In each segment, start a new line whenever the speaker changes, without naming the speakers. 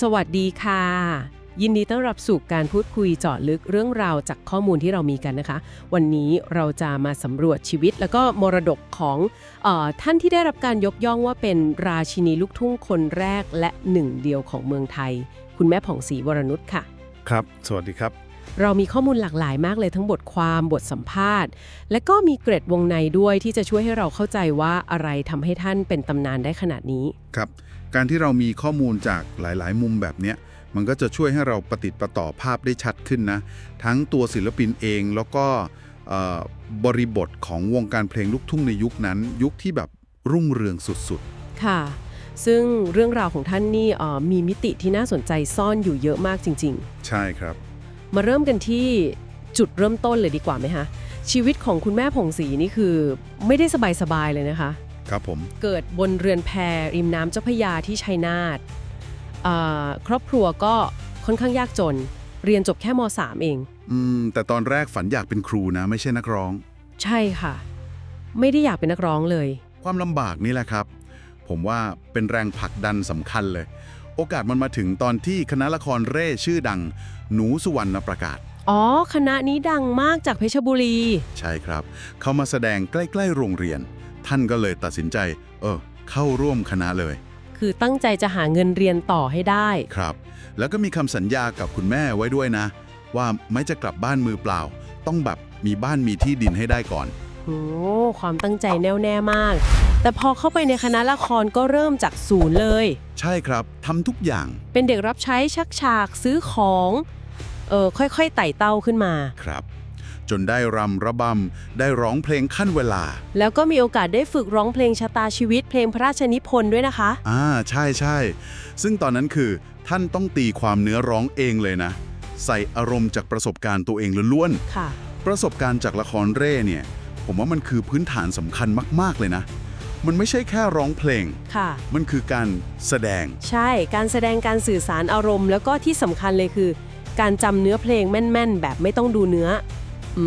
สวัสดีค่ะ ยินดีต้อนรับสู่การพูดคุยเจาะลึกเรื่องราวจากข้อมูลที่เรามีกันนะคะ วันนี้เราจะมาสำรวจชีวิตแล้วก็มรดกของออท่านที่ได้รับการยกย่องว่าเป็นราชินีลูกทุ่งคนแรกและหนึ่งเดียวของเมืองไทย คุณแม่ผ่องศรีวรนุชค่ะ
ครับ สวัสดีครับ
เรามีข้อมูลหลากหลายมากเลยทั้งบทความบทสัมภาษณ์ และก็มีเกร็ดวงในด้วยที่จะช่วยให้เราเข้าใจว่าอะไรทำให้ท่านเป็นตำนานได้ขนาดนี้
ครับ การที่เรามีข้อมูลจากหลาย ๆ มุมแบบเนี้ยมันก็จะช่วยให้เราประติดประต่อภาพได้ชัดขึ้นนะ ทั้งตัวศิลปินเองแล้วก็เอ่อบริบทของวงการเพลงลูกทุ่งในยุคนั้น ยุคที่แบบรุ่งเรืองสุด
ค่ะ ซึ่งเรื่องราวของท่านนี่เอ่อมีมิติที่น่าสนใจซ่อนอยู่เยอะมากจริง
ๆ ใช่ครับ
ๆ มาเริ่มกันที่จุดเริ่มต้นเลยดีกว่าไหมคะชีวิตของคุณแม่ผ่องศรีนี่คือไม่ได้สบายๆเลยนะคะ
ครับผม
เกิดบนเรือนแพริมน้ำเจ้าพระยาที่ชัยนาทอ่าครอบครัวก็ค่อนข้างยากจน เรียนจบแค่ม .3 เอง
อืม แต่ตอนแรกฝันอยากเป็นครูนะ ไม่ใช่นักร้อง
ใช่ค่ะ ไม่ได้อยากเป็นนักร้องเลย
ความลำบากนี่แหละครับ ผมว่าเป็นแรงผลักดันสำคัญเลย โอกาสมันมาถึงตอนที่คณะละครเร่ชื่อดัง หนูสุวรรณประกาศ
อ๋อ คณะนี้ดังมากจากเพชรบุรี
ใช่ครับ เขามาแสดงใกล้ ๆ โรงเรียน ท่านก็เลยตัดสินใจ เออ เข้าร่วมคณะเลย
คือตั้งใจจะหาเงินเรียนต่อให้ได้
ครับ แล้วก็มีคำสัญญากับคุณแม่ไว้ด้วยนะ ว่าไม่จะกลับบ้านมือเปล่า ต้องแบบมีบ้านมีที่ดินให้ได้ก่อน
โอ้ความตั้งใจแน่วแน่มาก แต่พอเข้าไปในคณะละครก็เริ่มจากศูนย์เลย
ใช่ครับทำทุกอย่าง
เป็นเด็กรับใช้ชักฉากซื้อของ เออค่อยๆไต่เต้าขึ้นมา
ครับ จนได้รำระบำ ได้ร้องเพลงขั้นเวลา
แล้วก็มีโอกาสได้ฝึกร้องเพลงชะตาชีวิต เพลงพระราชนิพนธ์ด้วยนะคะ
อ่า ใช่ใช่ ซึ่งตอนนั้นคือท่านต้องตีความเนื้อร้องเองเลยนะ ใส่อารมณ์จากประสบการณ์ตัวเองล้วน
ค่ะ
ๆ ประสบการณ์จากละครเร่เนี่ย ผมว่ามันคือพื้นฐานสำคัญมาก ๆ เลยนะ มันไม่ใช่แค่ร้องเพลง
ค่ะ
มันคือการแสดง
ใช่ การแสดงการสื่อสารอารมณ์ แล้วก็ที่สำคัญเลยคือ การจำเนื้อเพลงแม่น ๆ แบบไม่ต้องดูเนื้อ อื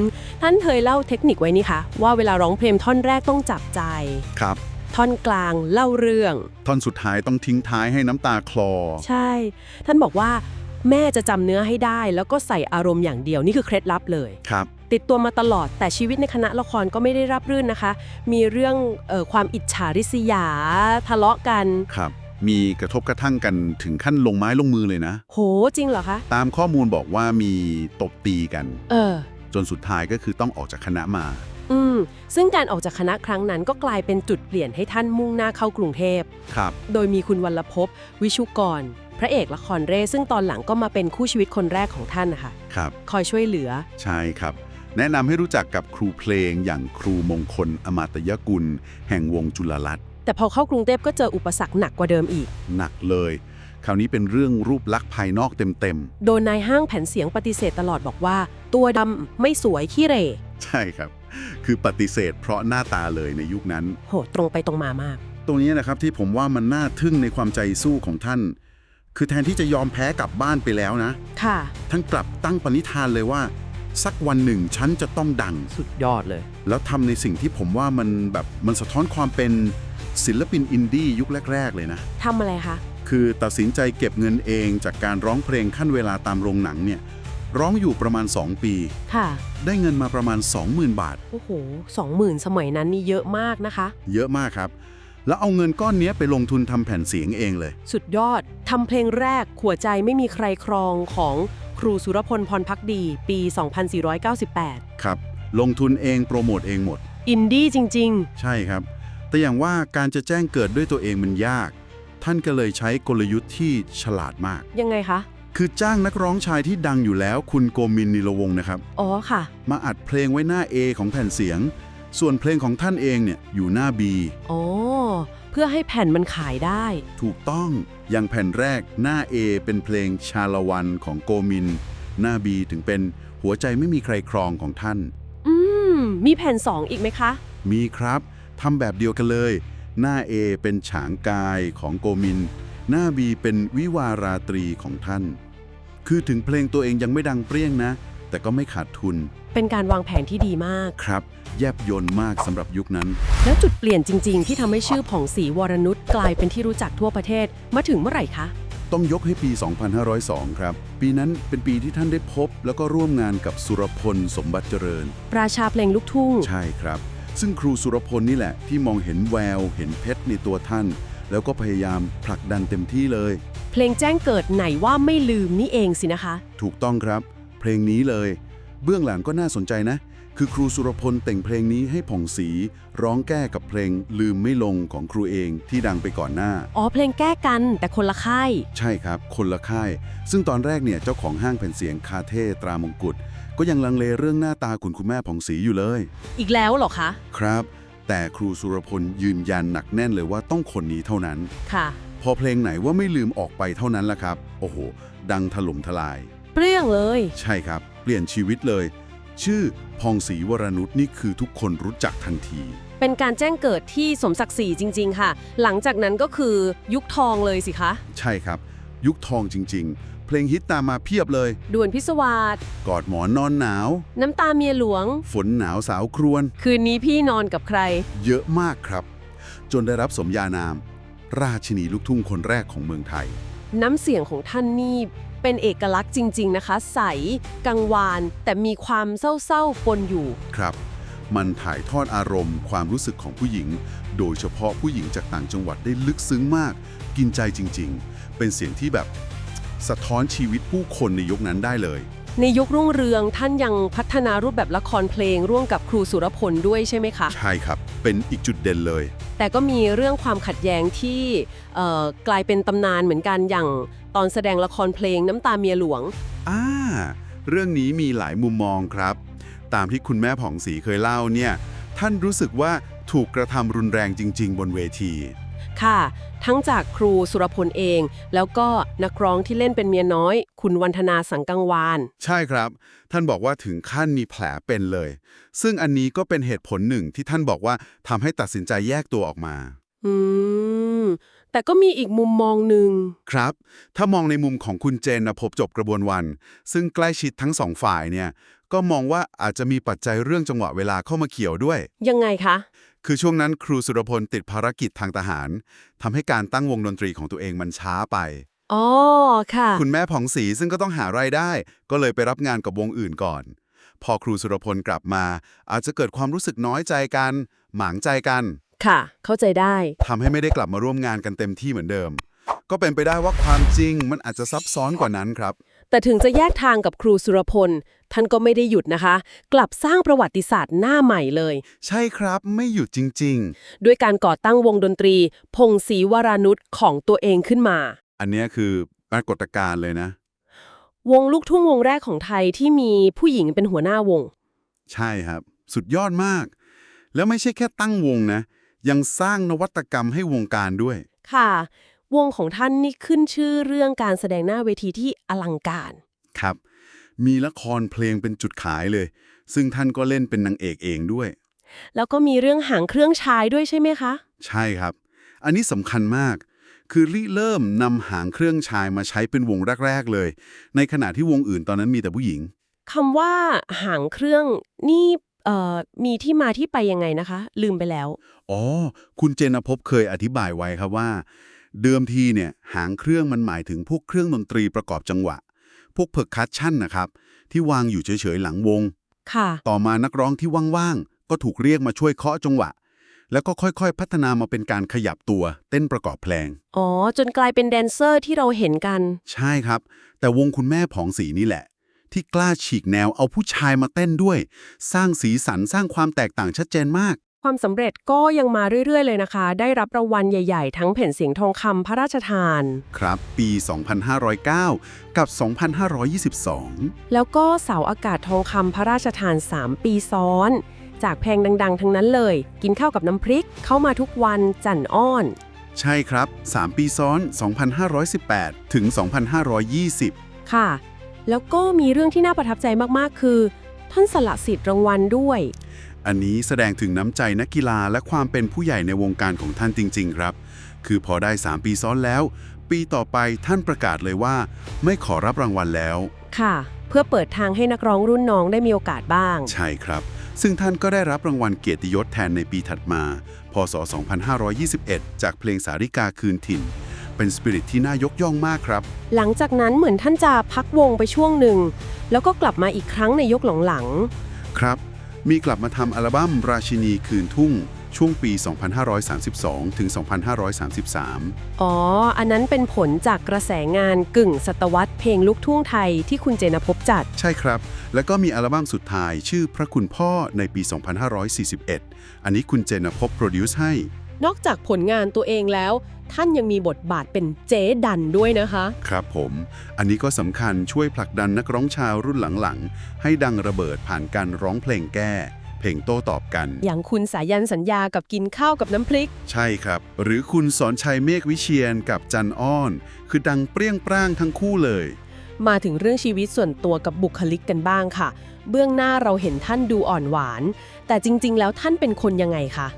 ม ท่านเคยเล่าเทคนิคไว้นี่คะว่าเวลาร้องเพลงท่อนแรกต้องจับใจ
ครับ
ท่อนกลางเล่าเรื่อง
ท่อนสุดท้ายต้องทิ้งท้ายให้น้ำตาคลอ
ใช่ ท่านบอกว่า แม่จะจำเนื้อให้ได้ แล้วก็ใส่อารมณ์อย่างเดียวนี่คือเคล็ดลับเลย
ครับ
ติดตัวมาตลอดแต่ชีวิตในคณะละครก็ไม่ได้รับรื่นนะคะ มีเรื่องเออความอิจฉาริษยา ทะเลาะกัน
ครับ มีกระทบกระทั่งกันถึงขั้นลงไม้ลงมือเลยนะ
โหจริงเหรอคะ
ตามข้อมูลบอกว่ามีตบตีกัน
เออ
จนสุดท้ายก็คือต้องออกจากคณะมา
อืม ซึ่งการออกจากคณะครั้งนั้นก็กลายเป็นจุดเปลี่ยนให้ท่านมุ่งหน้าเข้ากรุงเทพ
ครับ
โดยมีคุณวัลภพวิชุกร พระเอกละครเร่ซึ่งตอนหลังก็มาเป็นคู่ชีวิตคนแรกของท่านนะคะ
ครับ
คอยช่วยเหลือ
ใช่ครับ แนะนำให้รู้จักกับครูเพลงอย่างครูมงคลอมาตยกุล แห่งวงจุลลัตน์
แต่พอเข้ากรุงเทพก็เจออุปสรรคหนักกว่าเดิมอีก
หนักเลย คราวนี้เป็นเรื่องรูปลักษณ์ภายนอกเต็ม
โดนนายห้างแผ่นเสียงปฏิเสธตลอดบอกว่า ตัวดำไม่สวยขี้เหร่
ๆ ใช่ครับ คือปฏิเสธเพราะหน้าตาเลยในยุคนั้น
โหตรงไปตรงมามาก
ตรงนี้นะครับที่ผมว่ามันน่าทึ่งในความใจสู้ของท่าน คือแทนที่จะยอมแพ้กลับบ้านไปแล้วนะ
ค่ะ
ท่านกลับตั้งปณิธานเลยว่า สักวันหนึ่งฉันจะต้องดัง
สุดยอดเลย
แล้วทำในสิ่งที่ผมว่ามันแบบมันสะท้อนความเป็น ศิลปินอินดี้ยุคแรก ๆ เลยนะ
ทำอะไรคะ
คือตัดสินใจเก็บเงินเองจากการร้องเพลงขั้นเวลาตามโรงหนังเนี่ย ร้องอยู่ประมาณ 2 ปี
ค่ะ
ได้เงินมาประมาณ 20,000 บาท
โอ้โหสองหมื่นสมัยนั้นนี่เยอะมากนะคะ
เยอะมากครับ แล้วเอาเงินก้อนเนี้ยไปลงทุนทำแผ่นเสียงเองเลย
สุดยอด ทำเพลงแรกขัวใจไม่มีใครครองของครูสุรพลพรพักดี ปี 2498
ครับ ลงทุนเองโปรโมทเองหมด
อินดี้จริง
ใช่ครับ แต่อย่างว่าการจะแจ้งเกิดด้วยตัวเองมันยาก ท่านก็เลยใช้กลยุทธ์ที่ฉลาดมาก
ๆยังไงคะ
คือจ้างนักร้องชายที่ดังอยู่แล้ว คุณโกมินนิลวงศ์นะครับ
อ๋อค่ะ
มาอัดเพลงไว้หน้า A ของแผ่นเสียง ส่วนเพลงของท่านเองเนี่ยอยู่หน้า B
อ๋อ เพื่อให้แผ่นมันขายได้
ถูกต้องอย่างแผ่นแรกหน้า A เป็นเพลงชาละวันของโกมิน หน้า B ถึงเป็นหัวใจไม่มีใครครองของท่าน
อืม มีแผ่นสองอีกไหมคะ
มีครับ ทำแบบเดียวกันเลย หน้า A เป็นฉางกายของโกมิน หน้า B เป็นวิวาราตรีของท่าน คือถึงเพลงตัวเองยังไม่ดังเปรี้ยงนะ แต่ก็ไม่ขาดทุน
เป็นการวางแผนที่ดีมาก
ครับ แยบยนต์มากสำหรับยุคนั้น
แล้วจุดเปลี่ยนจริง ๆ ที่ทำให้ชื่อผ่องศรีวรนุชกลายเป็นที่รู้จักทั่วประเทศ มาถึงเมื่อไหร่คะ
ต้องยกให้ปี 2502 ครับ ปีนั้นเป็นปีที่ท่านได้พบ แล้วก็ร่วมงานกับสุรพลสมบัติเจริญ
ราชาเพลงลูกทุ่ง
ใช่ครับ ซึ่งครูสุรพลนี่แหละที่มองเห็นแวว เห็นเพชรในตัวท่าน แล้วก็พยายามผลักดันเต็มที่เลย
เพลงแจ้งเกิดไหนว่าไม่ลืมนี่เองสินะคะ
ถูกต้องครับ เพลงนี้เลย เบื้องหลังก็น่าสนใจนะ คือครูสุรพลแต่งเพลงนี้ให้ผ่องศรีร้องแก้กับเพลงลืมไม่ลงของครูเองที่ดังไปก่อนหน้า
อ๋อเพลงแก้กันแต่คนละค่าย
ใช่ครับ คนละค่าย ซึ่งตอนแรกเนี่ยเจ้าของห้างแผ่นเสียงคาเท่ตรามงกุฎก็ยังลังเลเรื่องหน้าตาคุณคุณแม่ผ่องศรีอยู่เลย
อีกแล้วเหรอคะ
ครับ แต่ครูสุรพลยืนยันหนักแน่นเลยว่าต้องคนนี้เท่านั้น
ค่ะ
พอเพลงไหนว่าไม่ลืมออกไปเท่านั้นละครับ โอ้โห ดังถล่มทลาย
เปรี้ยงเลย
ใช่ครับ เปลี่ยนชีวิตเลย ชื่อพองศรีวรนุชนี่คือทุกคนรู้จักทันที
เป็นการแจ้งเกิดที่สมศักดิ์ศรีจริง ๆ ค่ะ หลังจากนั้นก็คือยุคทองเลยสิคะ
ใช่ครับ ยุคทองจริง ๆ เพลงฮิตตามมาเพียบเลย
ด่วนพิศวาส
กอดหมอนนอนหนาว
น้ำตาเมียหลวง
ฝนหนาวสาวครวน
คืนนี้พี่นอนกับใคร
เยอะมากครับ จนได้รับสมญานาม ราชินีลูกทุ่งคนแรกของเมืองไทย
น้ำเสียงของท่านนี่ เป็นเอกลักษณ์จริง ๆ นะคะ ใส กังวาน แต่มีความเศร้าๆปนอยู่
ครับ มันถ่ายทอดอารมณ์ ความรู้สึกของผู้หญิง โดยเฉพาะผู้หญิงจากต่างจังหวัดได้ลึกซึ้งมาก กินใจจริง ๆ เป็นเสียงที่แบบสะท้อนชีวิตผู้คนในยุคนั้นได้เลย
ในยุครุ่งเรืองท่านยังพัฒนารูปแบบละครเพลงร่วมกับครูสุรพลด้วยใช่ไหมคะ
ใช่ครับ เป็นอีกจุดเด่นเลย
แต่ก็มีเรื่องความขัดแย้งที่เอ่อกลายเป็นตำนานเหมือนกันอย่าง ตอนแสดงละครเพลงน้ำตาเมียหลวง
อ่า เรื่องนี้มีหลายมุมมองครับ ตามที่คุณแม่ผ่องศรีเคยเล่าเนี่ย ท่านรู้สึกว่าถูกกระทำรุนแรงจริง ๆ บนเวที
ค่ะ ทั้งจากครูสุรพลเอง แล้วก็นักร้องที่เล่นเป็นเมียน้อย คุณวันธนาสังกังวาน
ใช่ครับ ท่านบอกว่าถึงขั้นมีแผลเป็นเลย ซึ่งอันนี้ก็เป็นเหตุผลหนึ่งที่ท่านบอกว่าทำให้ตัดสินใจแยกตัวออกมา
อืม แต่ก็มีอีกมุมมองหนึ่ง
ครับ ถ้ามองในมุมของคุณเจนนภพจบกระบวนวัน ซึ่งใกล้ชิดทั้งสองฝ่ายเนี่ย ก็มองว่าอาจจะมีปัจจัยเรื่องจังหวะเวลาเข้ามาเกี่ยวด้วย
ยังไงคะ
คือช่วงนั้นครูสุรพลติดภารกิจทางทหารทำให้การตั้งวงดนตรีของตัวเองมันช้าไป
อ๋อ ค่ะ
คุณแม่ผ่องศรีซึ่งก็ต้องหารายได้ ก็เลยไปรับงานกับวงอื่นก่อน พอครูสุรพลกลับมา อาจจะเกิดความรู้สึกน้อยใจกัน หมางใจกัน
ค่ะ เข้าใจได้
ทำให้ไม่ได้กลับมาร่วมงานกันเต็มที่เหมือนเดิม ก็เป็นไปได้ว่าความจริงมันอาจจะซับซ้อนกว่านั้นครับ
แต่ถึงจะแยกทางกับครูสุรพล ท่านก็ไม่ได้หยุดนะคะ กลับสร้างประวัติศาสตร์หน้าใหม่เลย
ใช่ครับไม่หยุดจริง
ด้วยการก่อตั้งวงดนตรี พงศรีวรานุชของตัวเองขึ้นมา
ๆ อันเนี้ยคือปรากฏการณ์เลยนะ
วงลูกทุ่งวงแรกของไทยที่มีผู้หญิงเป็นหัวหน้าวง
ใช่ครับ สุดยอดมาก แล้วไม่ใช่แค่ตั้งวงนะ ยังสร้างนวัตกรรมให้วงการด้วย
ค่ะ วงของท่านนี่ขึ้นชื่อเรื่องการแสดงหน้าเวทีที่อลังการ
ครับ มีละครเพลงเป็นจุดขายเลย ซึ่งท่านก็เล่นเป็นนางเอกเองด้วย
แล้วก็มีเรื่องหางเครื่องชายด้วยใช่ไหมคะ
ใช่ครับ อันนี้สำคัญมาก คือริเริ่มนำหางเครื่องชายมาใช้เป็นวงแรก ๆ เลย ในขณะที่วงอื่นตอนนั้นมีแต่ผู้หญิง
คำว่าหางเครื่องนี่เอ่อ มีที่มาที่ไปยังไงนะคะ ลืมไปแล้ว
อ๋อ คุณเจนภพเคยอธิบายไว้ครับว่า เดิมทีเนี่ยหางเครื่องมันหมายถึงพวกเครื่องดนตรีประกอบจังหวะ พวกเพอร์คัชชั่นนะครับ ที่วางอยู่เฉยๆหลังวง
ค่ะ
ต่อมานักร้องที่ว่างๆ ก็ถูกเรียกมาช่วยเคาะจังหวะ แล้วก็ค่อยๆ พัฒนามาเป็นการขยับตัวเต้นประกอบเพลง
อ๋อ จนกลายเป็นแดนเซอร์ที่เราเห็นกัน
ใช่ครับ แต่วงคุณแม่ผองสีนี่แหละ ที่กล้าฉีกแนวเอาผู้ชายมาเต้นด้วย สร้างสีสันสร้างความแตกต่างชัดเจนมาก
ความสำเร็จก็ยังมาเรื่อย ๆ เลยนะคะ ได้รับรางวัลใหญ่ ๆ ทั้งแผ่นเสียงทองคำพระราชทาน
ครับ ปี 2509 กับ 2522
แล้วก็เสาอากาศทองคำพระราชทาน 3 ปีซ้อน จากเพลงดัง ๆ ทั้งนั้นเลย กินข้าวกับน้ำพริก เข้ามาทุกวันจันอ้อน
ใช่ครับ 3 ปีซ้อน 2518 ถึง 2520
ค่ะ แล้วก็มีเรื่องที่น่าประทับใจมากๆ คือ ท่านสละสิทธิ์รางวัลด้วย
อันนี้แสดงถึงน้ำใจนักกีฬาและความเป็นผู้ใหญ่ในวงการของท่านจริง ๆ ครับ คือพอได้ 3 ปีซ้อนแล้ว ปีต่อไปท่านประกาศเลยว่า ไม่ขอรับรางวัลแล้ว
ค่ะ เพื่อเปิดทางให้นักร้องรุ่นน้องได้มีโอกาสบ้าง
ใช่ครับ ซึ่งท่านก็ได้รับรางวัลเกียรติยศแทนในปีถัดมา พศ 2521 จากเพลงสาริกาคืนถิ่น เเป็นสปิริตที่น่ายกย่องมากครับ
หลังจากนั้นเหมือนท่านจะพักวงไปช่วงหนึ่ง แล้วก็กลับมาอีกครั้งในยกหลัง
ครับ มีกลับมาทำอัลบั้มราชินีคืนทุ่ง ช่วงปี 2532 ถึง 2533
ๆ อ๋อ อันนั้นเป็นผลจากกระแสงานกึ่งศตวรรษเพลงลูกทุ่งไทยที่คุณเจนพบจัด
ใช่ครับ แล้วก็มีอัลบั้มสุดท้ายชื่อพระคุณพ่อในปี 2541 อันนี้คุณเจนพบโปรดิวซ์ให้
นอกจากผลงานตัวเองแล้ว ท่านยังมีบทบาทเป็นเจ๊ดันด้วยนะคะ
ครับผม อันนี้ก็สำคัญช่วยผลักดันนักร้องชาวรุ่นหลังๆ ให้ดังระเบิดผ่านการร้องเพลงแก้ เพลงโต้ตอบกัน
อย่างคุณสายันสัญญากับกินข้าวกับน้ำพริก
ใช่ครับ หรือคุณสอนชัยเมฆวิเชียนกับจันอ้อน คือดังเปรี้ยงปร้างทั้งคู่เลย
มาถึงเรื่องชีวิตส่วนตัวกับบุคลิกกันบ้างค่ะ เบื้องหน้าเราเห็นท่านดูอ่อนหวาน แต่จริง ๆ แล้วท่านเป็นคนยังไงคะ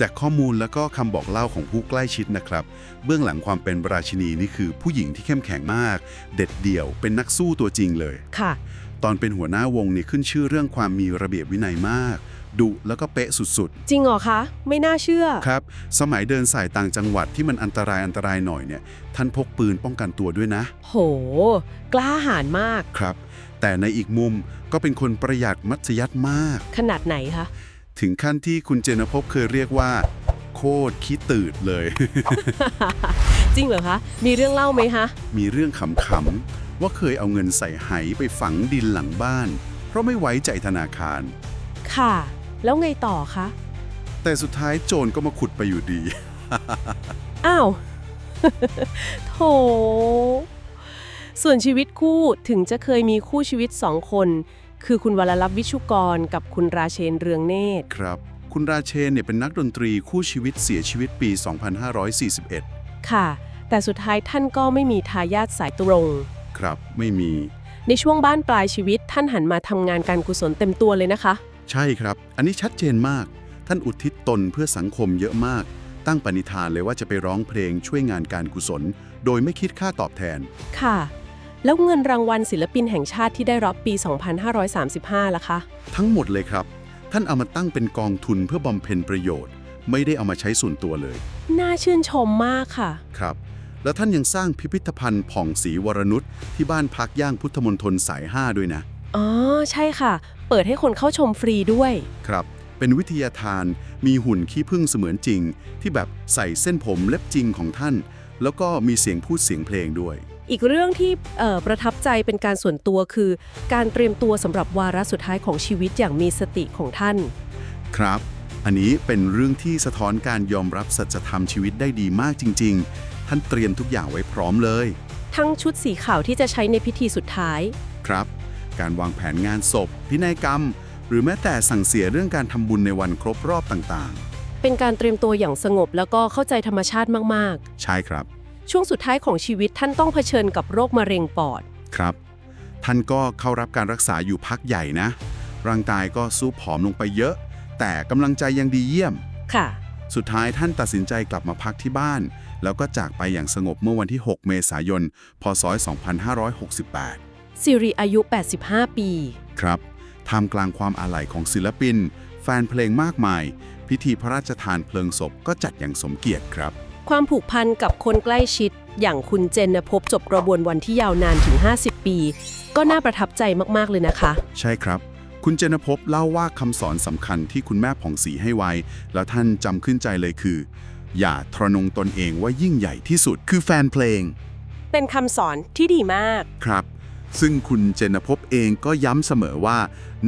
จากข้อมูลแล้วก็คำบอกเล่าของผู้ใกล้ชิดนะครับ เบื้องหลังความเป็นราชินีนี่คือผู้หญิงที่เข้มแข็งมาก เด็ดเดี่ยว เป็นนักสู้ตัวจริงเลย
ค่ะ
ตอนเป็นหัวหน้าวงเนี่ยขึ้นชื่อเรื่องความมีระเบียบวินัยมาก ดุแล้วก็เป๊ะสุด
จริงเหรอคะ ไม่น่าเชื่อ
ๆ ครับ สมัยเดินสายต่างจังหวัดที่มันอันตรายอันตรายหน่อยเนี่ย ท่านพกปืนป้องกันตัวด้วยนะ
โห กล้าหาญมาก
ครับ แต่ในอีกมุมก็เป็นคนประหยัดมัธยัติมาก
ขนาดไหนคะ
ถึงขั้นที่คุณเจนพบเคยเรียกว่า โคตรขี้ตืดเลย
จริงเหรอคะ มีเรื่องเล่าไหมคะ
มีเรื่องขำๆว่าเคยเอาเงินใส่ไหไปฝังดินหลังบ้าน เพราะไม่ไว้ใจธนาคาร
ค่ะ แล้วไงต่อคะ
แต่สุดท้ายโจรก็มาขุดไปอยู่ดี
อ้าว โถส่วนชีวิตคู่ถึงจะเคยมีคู่ชีวิตสองคน คือคุณวรลักษณ์วิชุกรกับคุณราเชนเรืองเนตร
ครับ คุณราเชนเนี่ยเป็นนักดนตรีคู่ชีวิตเสียชีวิตปี 2541
ค่ะ แต่สุดท้ายท่านก็ไม่มีทายาทสายตรง
ครับ ไม่มี
ในช่วงบ้านปลายชีวิตท่านหันมาทำงานการกุศลเต็มตัวเลยนะคะ
ใช่ครับ อันนี้ชัดเจนมาก ท่านอุทิศตนเพื่อสังคมเยอะมาก ตั้งปณิธานเลยว่าจะไปร้องเพลงช่วยงานการกุศล โดยไม่คิดค่าตอบแทน
ค่ะ แล้วเงินรางวัลศิลปินแห่งชาติที่ได้รับปี 2535 ล่ะคะ
ทั้งหมดเลยครับ ท่านเอามาตั้งเป็นกองทุนเพื่อบำเพ็ญประโยชน์ ไม่ได้เอามาใช้ส่วนตัวเลย
น่าชื่นชมมากค่ะ
ครับ แล้วท่านยังสร้างพิพิธภัณฑ์ผ่องศรีวรนุชที่บ้านพักย่างพุทธมณฑลสาย 5 ด้วยนะ
อ๋อ ใช่ค่ะ เปิดให้คนเข้าชมฟรีด้วย
ครับ เป็นวิทยาทาน มีหุ่นขี้ผึ้งเสมือนจริง ที่แบบใส่เส้นผมเล็บจริงของท่าน แล้วก็มีเสียงพูดเสียงเพลงด้วย
อีกเรื่องที่เอ่อประทับใจเป็นการส่วนตัวคือ การเตรียมตัวสำหรับวาระสุดท้ายของชีวิตอย่างมีสติของท่าน
ครับ อันนี้เป็นเรื่องที่สะท้อนการยอมรับสัจธรรมชีวิตได้ดีมากจริง ๆ ท่านเตรียมทุกอย่างไว้พร้อมเลย
ทั้งชุดสีขาวที่จะใช้ในพิธีสุดท้าย
ครับ การวางแผนงานศพ พินัยกรรม หรือแม้แต่สั่งเสียเรื่องการทำบุญในวันครบรอบต่าง
เป็นการเตรียมตัวอย่างสงบแล้วก็เข้าใจธรรมชาติมาก
ๆใช่ครับ
ๆ ช่วงสุดท้ายของชีวิตท่านต้องเผชิญกับโรคมะเร็งปอด
ครับ ท่านก็เข้ารับการรักษาอยู่พักใหญ่นะ ร่างกายก็สู้ผอมลงไปเยอะ แต่กำลังใจยังดีเยี่ยม
ค่ะ
สุดท้ายท่านตัดสินใจกลับมาพักที่บ้าน แล้วก็จากไปอย่างสงบเมื่อวันที่ 6 เมษายน พศ 2568
สิริอายุ 85 ปี
ครับท่ามกลางความอาลัยของศิลปิน แฟนเพลงมากมาย พิธีพระราชทานเพลิงศพก็จัดอย่างสมเกียรติครับ
ความผูกพันกับคนใกล้ชิด อย่างคุณเจนพบจบกระบวนวันที่ยาวนานถึง 50 ปี ก็น่าประทับใจมาก ๆ เลยนะคะ
ใช่ครับ คุณเจนพบเล่าว่าคำสอนสำคัญที่คุณแม่ผ่องศรีให้ไว้ แล้วท่านจำขึ้นใจเลยคือ อย่าทรนงตนเองว่ายิ่งใหญ่ที่สุดคือแฟนเพลง
เป็นคำสอนที่ดีมาก
ครับ ซึ่งคุณเจนพบเองก็ย้ำเสมอว่า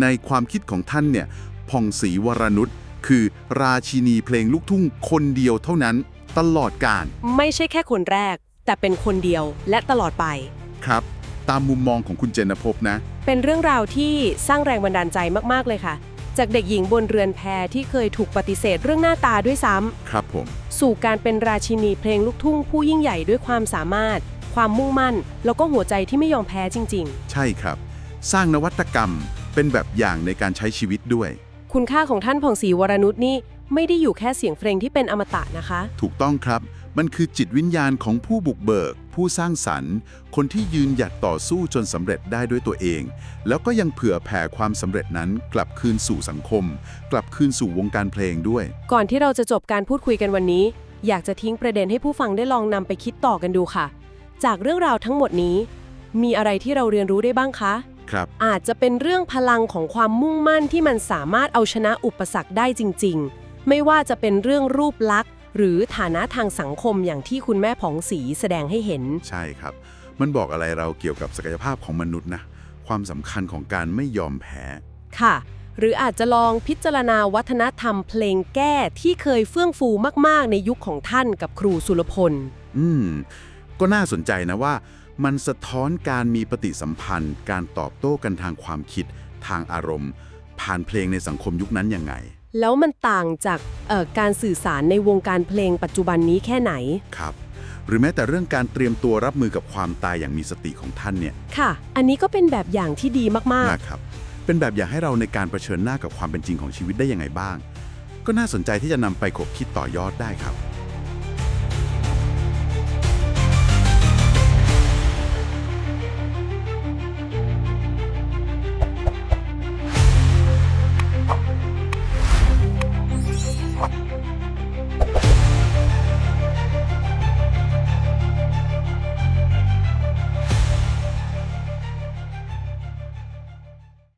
ในความคิดของท่านเนี่ยผ่องศรีวรนุช คือ ราชินีเพลงลูกทุ่งคนเดียวเท่านั้น ตลอดกาล
ไม่ใช่แค่คนแรก แต่เป็นคนเดียวและตลอดไป
ครับ ตามมุมมองของคุณเจนพบนะ
เป็นเรื่องราวที่สร้างแรงบันดาลใจมากๆเลยค่ะ จากเด็กหญิงบนเรือนแพที่เคยถูกปฏิเสธเรื่องหน้าตาด้วยซ้ำ
ครับผม
สู่การเป็นราชินีเพลงลูกทุ่งผู้ยิ่งใหญ่ด้วยความสามารถ ความมุ่งมั่น แล้วก็หัวใจที่ไม่ยอมแพ้จริง
ใช่ครับ สร้างนวัตกรรมเป็นแบบอย่างในการใช้ชีวิตด้วย
ๆ คุณค่าของท่านผ่องศรีวรนุชนี่ไม่ได้อยู่แค่เสียงเพลงที่เป็นอมตะนะคะ
ถูกต้องครับ มันคือจิตวิญญาณของผู้บุกเบิก ผู้สร้างสรรค์ คนที่ยืนหยัดต่อสู้จนสำเร็จได้ด้วยตัวเอง แล้วก็ยังเผื่อแผ่ความสำเร็จนั้นกลับคืนสู่สังคม กลับคืนสู่วงการเพลงด้วย
ก่อนที่เราจะจบการพูดคุยกันวันนี้ อยากจะทิ้งประเด็นให้ผู้ฟังได้ลองนำไปคิดต่อกันดูค่ะ จากเรื่องราวทั้งหมดนี้ มีอะไรที่เราเรียนรู้ได้บ้างคะ
ครับ
อาจจะเป็นเรื่องพลังของความมุ่งมั่นที่มันสามารถเอาชนะอุปสรรคได้จริง ๆ ไม่ว่าจะเป็นเรื่องรูปลักษณ์ หรือฐานะทางสังคมอย่างที่คุณแม่ผองศรีแสดงให้เห็น
ใช่ครับ มันบอกอะไรเราเกี่ยวกับศักยภาพของมนุษย์นะ ความสำคัญของการไม่ยอมแพ้
ค่ะ หรืออาจจะลองพิจารณาวัฒนธรรมเพลงแก้ที่เคยเฟื่องฟูมากๆ ในยุคของท่านกับครูสุรพล
อืม ก็น่าสนใจนะว่า มันสะท้อนการมีปฏิสัมพันธ์ การตอบโต้กันทางความคิด ทางอารมณ์ ผ่านเพลงในสังคมยุคนั้นยังไง
แล้วมันต่างจากเอ่อการสื่อสารในวงการเพลงปัจจุบันนี้แค่ไหน
ครับ หรือแม้แต่เรื่องการเตรียมตัวรับมือกับความตายอย่างมีสติของท่านเนี่ย
ค่ะ อันนี้ก็เป็นแบบอย่างที่ดีมาก
นะครับ เป็นแบบอย่างให้เราในการรเผชิญหน้ากับความเป็นจริงของชีวิตได้ยังไงบ้าง ก็น่าสนใจที่จะนำไปขบคิดต่อยอดได้ครับ